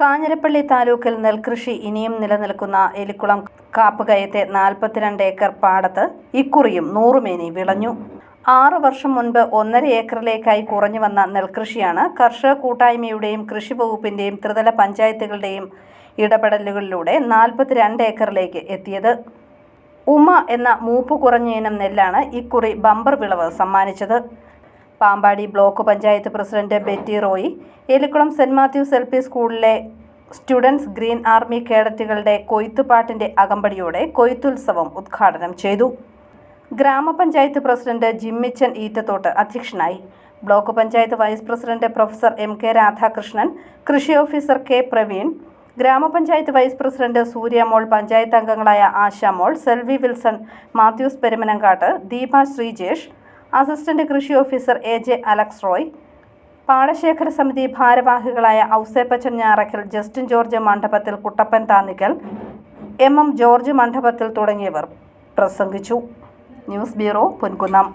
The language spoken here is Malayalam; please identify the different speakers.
Speaker 1: കാഞ്ഞിരപ്പള്ളി താലൂക്കിൽ നെൽകൃഷി ഇനിയും നിലനിൽക്കുന്ന എലിക്കുളം കാപ്പുകയത്തെ നാൽപ്പത്തിരണ്ട് ഏക്കർ പാടത്ത് ഇക്കുറിയും നൂറുമേനി വിളഞ്ഞു. ആറു വർഷം മുൻപ് ഒന്നര ഏക്കറിലേക്കായി കുറഞ്ഞു വന്ന നെൽകൃഷിയാണ് കർഷക കൂട്ടായ്മയുടെയും കൃഷി വകുപ്പിന്റെയും ത്രിതല പഞ്ചായത്തുകളുടെയും ഇടപെടലുകളിലൂടെ നാൽപ്പത്തിരണ്ട് ഏക്കറിലേക്ക് എത്തിയത്. ഉമ എന്ന മൂപ്പ് കുറഞ്ഞ ഇനം നെല്ലാണ് ഇക്കുറി ബമ്പർ വിളവ് സമ്മാനിച്ചത്. Pampady block panchayat president Betty Roy Elikkulam saint Mathews L P സ്കൂളിലെ സ്റ്റുഡൻസ് ഗ്രീൻ ആർമി കേഡറ്റുകളുടെ കൊയ്ത്തുപാട്ടിന്റെ അകമ്പടിയോടെ കൊയ്ത്തുത്സവം ഉദ്ഘാടനം ചെയ്തു. ഗ്രാമപഞ്ചായത്ത് പ്രസിഡന്റ് ജിമ്മിച്ചൻ ഈറ്റത്തോട്ട് അധ്യക്ഷനായി. Block panchayat vice president professor M K Radhakrishnan കൃഷി ഓഫീസർ കെ പ്രവീൺ ഗ്രാമപഞ്ചായത്ത് വൈസ് പ്രസിഡന്റ് സൂര്യമോൾ പഞ്ചായത്ത് അംഗങ്ങളായ Ashamol Selvi Wilson Mathews Perumanankattu Deepa Sreejesh assistant കൃഷി officer A J Alex Roy പാടശേഖര സമിതി ഭാരവാഹികളായ Ouseppachan Njarakkal Justin George Mandapathil Kuttappan Thannikkal M M George Mandapathil തുടങ്ങിയവർ പ്രസംഗിച്ചു. News bureau Ponkunnam.